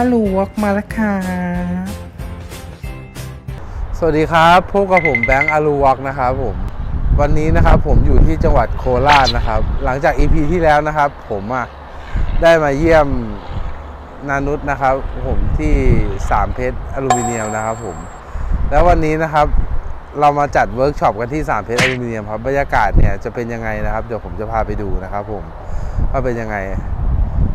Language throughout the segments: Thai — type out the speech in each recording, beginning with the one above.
อาลูวอกมาแล้วค่ะ สวัสดีครับพบกับผมแบงค์อารูวอกนะครับผม วันนี้นะครับผมอยู่ที่จังหวัดโคราชนะครับ หลังจาก EP ที่แล้วนะครับ ผมอะได้มาเยี่ยมนานุษนะครับ ผมที่สามเพชรอลูมิเนียมนะครับผม แล้ววันนี้นะครับเรามาจัดเวิร์กช็อปกันที่สามเพชรอลูมิเนียมครับบรรยากาศเนี่ยจะเป็นยังไงนะครับ เดี๋ยวผมจะพาไปดูนะครับ ผมว่าเป็นยังไง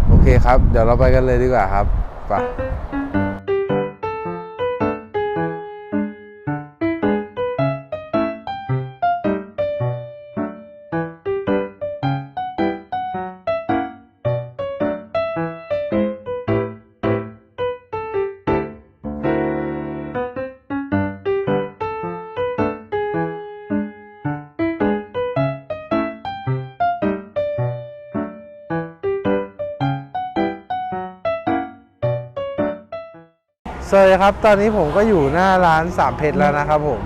โอเคครับ เดี๋ยวเราไปกันเลยดีกว่าครับ ไสวัสดีครับ ตอนนี้ผมก็อยู่หน้าร้านสามเพชรแล้วนะครับผม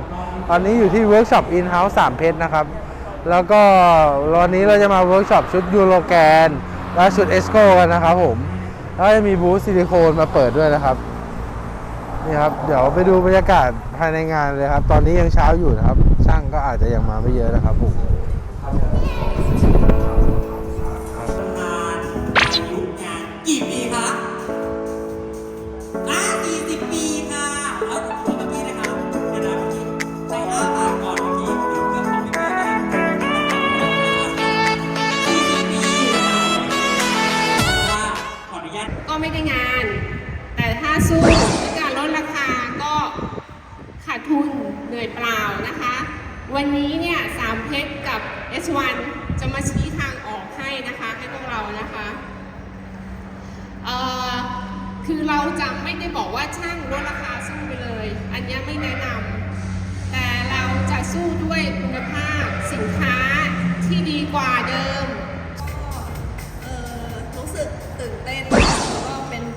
ตอนนี้อยู่ที่เวิร์กช็อปอินเฮ้าส์สามเพชรนะครับ แล้วก็วันนี้เราจะมาเวิร์กช็อปชุดยูโรแกนและชุดเอสโกกันนะครับผม แล้วจะมีบูธซิลิโคนมาเปิดด้วยนะครับ นี่ครับ เดี๋ยวไปดูบรรยากาศภายในงานเลยครับ ตอนนี้ยังเช้าอยู่นะครับ ช่างก็อาจจะยังมาไม่เยอะนะครับผม เนี่ยสามเพชรกับ S1 จะมาชี้ทางออกให้นะคะให้พวกเรานะคะเอ่อคือเราจะไม่ได้บอกว่าช่างลดราคาสู้ไปเลย อันนี้ไม่แนะนำแต่เราจะสู้ด้วยคุณภาพสินค้าที่ดีกว่าเดิม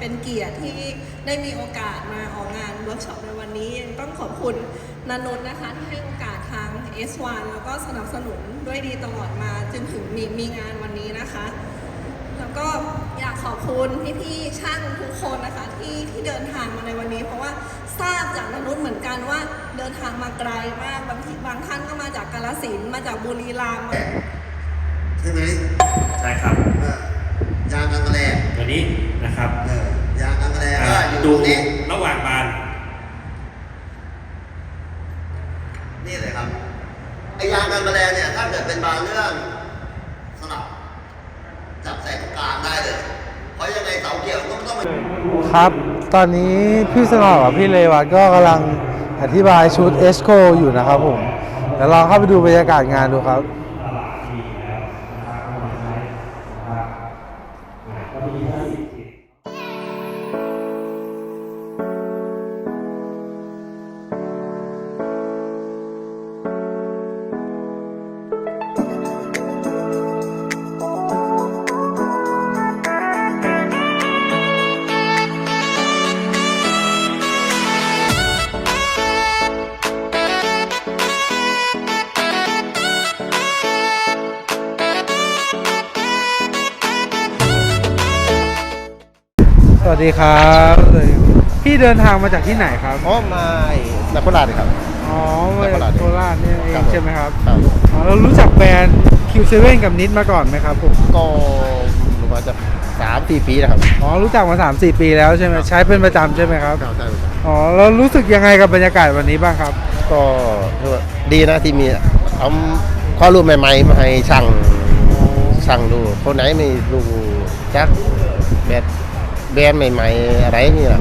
เป็นเป็นเกียรติที่ได้มีโอกาสมาออกงานเวิร์กช็อปในวันนี้ต้องขอบคุณนันนท์นะคะที่ให้โอกาสทาง S1 แล้วก็สนับสนุนด้วยดีตลอดมาจนถึงมีมีงานวันนี้นะคะ แล้วก็อยากขอบคุณพี่ๆช่างทุกคนนะคะที่ที่เดินทางมาในวันนี้ เพราะว่าทราบจากนันนุษย์เหมือนกันว่าเดินทางมาไกลมากบางทีบางท่านก็มาจากกาฬสินธุ์มาจากบุรีรัมย์ใช่ไหมใช่ครับเออ ยางกันแมลงตัวนี้นะครับเออยางกันแมลงอ่าก็อยู่ตดูรงนี้ระหว่างบาน นี่เลยครับไอยางกันแมลงเนี่ยถ้าเกิดเป็นบางเรื่องสลับจับใส่ตรงกลางได้เลยเพราะยังไงเสาเกี่ยวก็ไม่ต้องไปครับ ตอนนี้พี่สนอกับพี่เลวัตก็กำลังอธิบายชุดเอสโคอยู่นะครับผมเดี๋ยวลองเข้าไปดูบรรยากาศงานดูครับ สวัสดีครับพี่เดินทางมาจากที่ไหนครับ อ๋อมานักโคราชครับ อ๋อมาจากโคราชเนี่ยเอครังบผม ใช่ไหมครับครับอ๋อเรารู้จักแบรนด์ Q7 กับนิดมาก่อนไหมครับผม ก็รู้มาจะสามสี่ปีแล้วครับ อ๋อ รู้จักมา 3-4 ปีแล้วใช่ไหมใช้เป็นประจำใช่ไหมครับใช่ใช่ครับอ๋อแล้วรู้สึกยังไงกับบรรยากาศวันนี้บ้างครับ ก็ถือว่าดีนะที่มีเอาข้อรูปใหม่ๆมาให้ช่างช่างดูคนไหนไม่รู้จักแบรนด์ แบรนด์ใหม่ ๆ อะไรนี่ล่ะ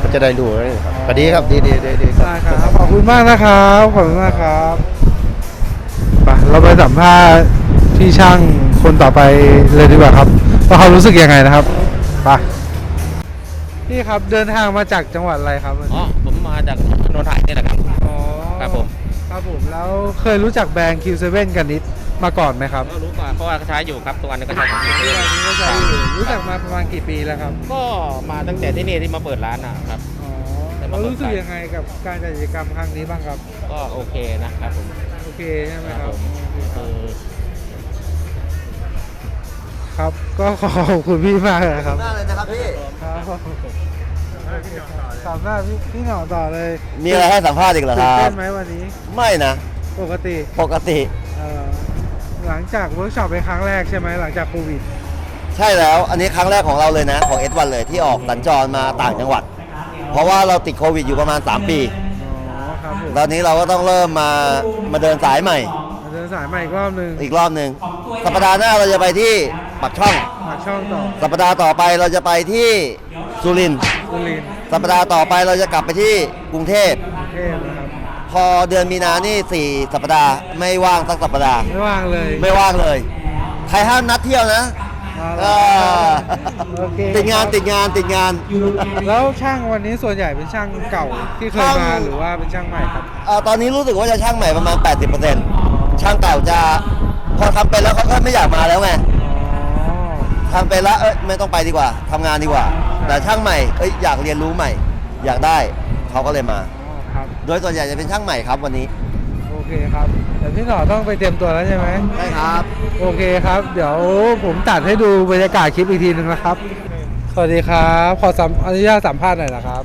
ก็จะได้ดูนะครับก็ดีครับดีดีดีดีได้ครับขอบคุณมากนะครับขอบคุณมากครับไปเราไปสัมภาษณ์ที่ช่างคนต่อไปเลยดีกว่าครับว่าเขารู้สึกยังไงนะครับไปพี่ครับเดินทางมาจากจังหวัดอะไรครับอ๋อผมมาจากนนทบุรีนี่แหละครับอ๋อครับผม ครับผมแล้วเคยรู้จักแบรนด์ Q7 กันนิด มาก่อนไหมครับก็รู้ก่อนเพราะว่าเขาใช้อยู่ครับตัววันนี้ก็ใช้ของอยู่ทุกวันนี้ก็ใช้อยู่รู้จักมาประมาณกี่ปีแล้วครับก็มาตั้งแต่ที่นี่ที่มาเปิดร้านนะครับอ๋อแต่มาแล้วเปิดรู้สึกขายยังไงกับการจัดกิจกรรมครั้งนี้บ้างครับ ก็โอเคนะครับผมโอเคใช่ไหมคครัรับบผมคือครับก็ขอขอบคุณพี่มากเลยครับมากเลยนะครับพี่ครับสามหน้าพี่พี่เหงาต่อเลย มีอะไรให้สัมภาษณ์อีกเหรอคตื่นรัเต้บนไหมวันนี้ ไม่นะ ปกติ ปกติเอ่อ หลังจากเวิร์กช็อปเป็นครั้งแรกใช่ไหมหลังจากโควิด ใช่แล้วอันนี้ครั้งแรกของเราเลยนะ ของเอสวันเลยที่ออกสัญจรมาต่างจังหวัด เพราะว่าเราติดโควิดอยู่ประมาณ 3 ปี อ๋อครับผมตอนนี้เราก็ต้องเริ่มมามาเดินสายใหม่ มาเดินสายใหม่อีกรอบหนึ่งอีกรอบหนึ่งสัปดาห์หน้าเราจะไปที่ปักช่องปากช่องต่อสัปดาห์ต่อไปเราจะไปที่สุรินทร์สุรินทร์สัปดาห์ต่อไปเราจะกลับไปที่กรุงเทพกรุงเทพนะครับ พอเดือนมีนานี่4สัปดาห์ไม่ว่างสักสัปดาห์ ไม่ว่างเลยไม่ว่างเลย ใครห้ามนัดเที่ยวนะมาเอแล้วอโอเคติดงานติดงานติดงาน แล้วช่างวันนี้ส่วนใหญ่เป็นช่างเก่าที่เคยมาช่าง หรือว่าเป็นช่างใหม่ครับ เอ่อตอนนี้รู้สึกว่าจะช่างใหม่ประมาณ 80%ช่างเก่าจะพอทำเป็นแล้วเขาก็ไม่อยากมาแล้วไงอ๋อ ทำเป็นแล้วเอ้ยไม่ต้องไปดีกว่าทำงานดีกว่า แต่ช่างใหม่เอ้ยอยากเรียนรู้ใหม่ อยากได้เขาก็เลยมาอ๋อครับ โดยส่วนใหญ่จะเป็นช่างใหม่ครับวันนี้โอเคครับแต่พี่หน่อต้องไปเตรียมตัวแล้วใช่ไหมใช่ครับ โอเคครับ เดี๋ยวผมตัดให้ดูบรรยากาศคลิปอีกทีหนึงนะครับ สวัสดีครับขอสัมอนุญาตสัมภาษณ์หน่อยนะครับ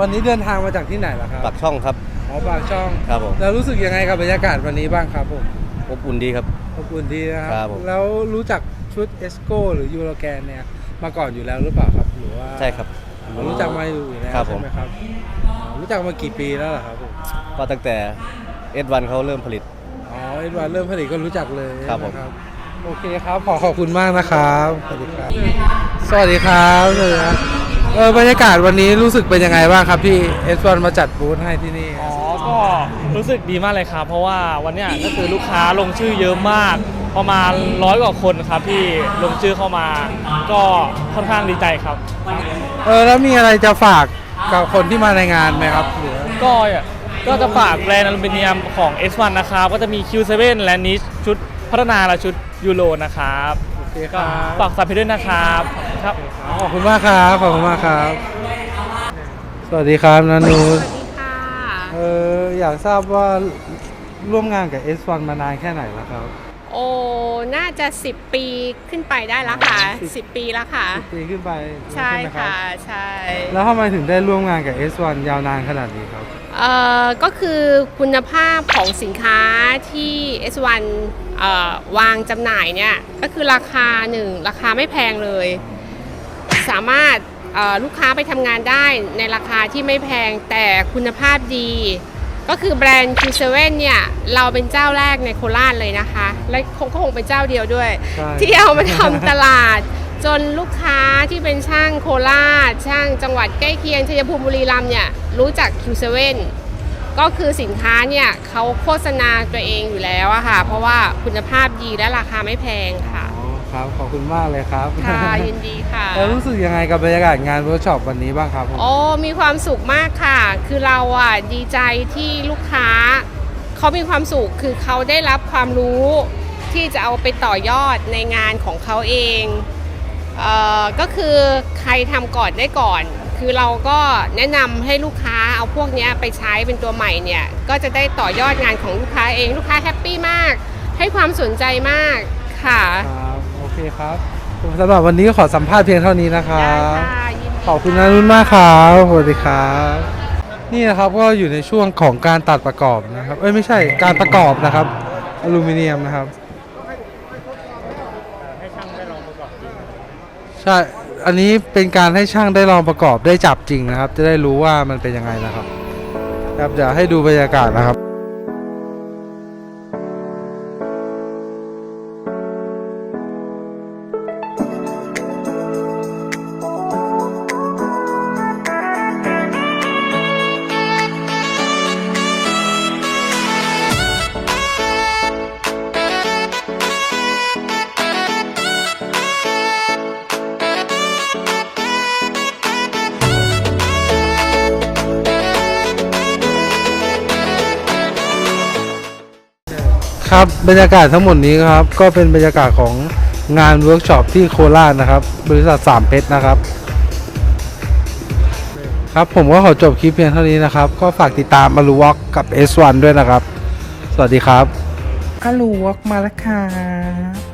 วันนี้เดินทางมาจากที่ไหนล่ะครับปักช่องครับ อ๋อปากช่องครับผม แล้วรู้สึกยังไงกับบรรยากาศวันนี้บ้างครับผมอบอุ่นดีครับ ขอบคุณดีนะคครัรับบผม แล้วรู้จักชุดเอสโก้หรือยูโรแกนเนี่ยมาก่อนอยู่แล้วหรือเปล่าครับหรือว่าใช่ครับอ๋อ รู้จักมาอยู่แล้วครับผม ใช่ไหมครับอ๋อรู้จักมากี่ปีแล้วเหรอครับผมก็ตั้งแต่เอสวันเขาเริ่มผลิต อ๋อเอ็ดวานเริ่มผลิตก็รู้จักเลยครับผมนะโอเคครับขอขอบคุณมากนะครับสวัสดีครับ สวัสดีครับสวัสดีครับเออบรรยากาศวันนี้รู้สึกเป็นยังไงบ้างครับที่เอสวันมาจัดบูธให้ที่นี่ อ๋อ ก็ รู้สึกดีมากเลยครับ เพราะว่าวันเนี้ยก็คือลูกค้าลงชื่อเยอะมาก ประมาณร้อยกว่าคนครับที่ลงชื่อเข้ามา ก็ค่อนข้างดีใจครับ เออแล้วมีอะไรจะฝากกับคนที่มาในงานไหมครับหรือก็ก็จะฝากแบรนด์อลูมิเนียมของ S1 นะครับ ก็จะมี Q7 และนิชชุดพัฒนาและชุดยูโรนะครับโอเคคก็รับฝากสับเพด้วยนะครับครับ ขอบคุณมากครับขอบคุณมากครับ สวัสดีครับนันนูสวัสดีค่ะเอ ออยากทราบว่าร่วมงานกับ S1 มานานแค่ไหนแล้วครับ โอ้ น่าจะ 10 ปีขึ้นไปได้แล้วค่ะ10 ปีแล้วค่ะ ปีขึ้นไปใช่ไหมรับค่ะ ใช่ แล้วทำไมถึงได้ร่วมงานกับ S1 ยาวนานขนาดนี้ครับ เอ่อ ก็คือคุณภาพของสินค้าที่ S1 เอ่อวางจำหน่ายเนี่ย ก็คือราคาหนึ่งราคาไม่แพงเลย สามารถเอ่อลูกค้าไปทำงานได้ในราคาที่ไม่แพงแต่คุณภาพดี ก็คือแบรนด์ Q7 เนี่ย เราเป็นเจ้าแรกในโคราชเลยนะคะ และคงก็คงเป็นเจ้าเดียวด้วย ใช่ ที่เอามาทำตลาด จนลูกค้าที่เป็นช่างโคราช ช่างจังหวัดใกล้เคียงชัยภูมิบุรีรัมย์เนี่ย รู้จัก Q7 ก็คือสินค้าเนี่ยเขาโฆษณาตัวเองอยู่แล้วอะค่ะ เพราะว่าคุณภาพดีและราคาไม่แพงค่ะอ๋อ ครับ ขอบคุณมากเลยครับค่ะยินดีค่ะแล้วรู้สึกยังไงกับบรรยากาศงานเวิร์กช็อปวันนี้บ้างครับผมโอ้มีความสุขมากค่ะ คือเราอะดีใจที่ลูกค้าเขามีความสุขคือเขาได้รับความรู้ที่จะเอาไปต่อยอดในงานของเขาเองเอ่อก็คือใครทำก่อนได้ก่อน คือเราก็แนะนำให้ลูกค้าเอาพวกเนี้ยไปใช้เป็นตัวใหม่เนี่ย ก็จะได้ต่อยอดงานของลูกค้าเอง ลูกค้าแฮปปี้มาก ให้ความสนใจมากค่ะ ครับโอเคครับสำหรับวันนี้ขอสัมภาษณ์เพียงเท่านี้นะครัได้บค่ะยินดีขอบคุณนารุ่นมากครับสวัสดีครับนี่นะครับก็อยู่ในช่วงของการตัดประกอบนะครับ เอ้ยไม่ใช่การประกอบนะครับอลูมิเนียมนะครับใช่อันนี้เป็นการให้ช่างได้ลองประกอบได้จับจริงนะครับ จะได้รู้ว่ามันเป็นยังไงนะครับครับเดี๋ยวให้ดูบรรยากาศนะครับ ครับบรรยากาศทั้งหมดนี้ครับก็เป็นบรรยากาศของงานเวิร์กช็อปที่โคราชนะครับ บริษัทสามเพชรนะครับ ครับผมก็ขอจบคลิปเพียงเท่านี้นะครับ ก็ฝากติดตามอารูวอกกับ S1 ด้วยนะครับ สวัสดีครับอารูวอกมาแล้วค่ะ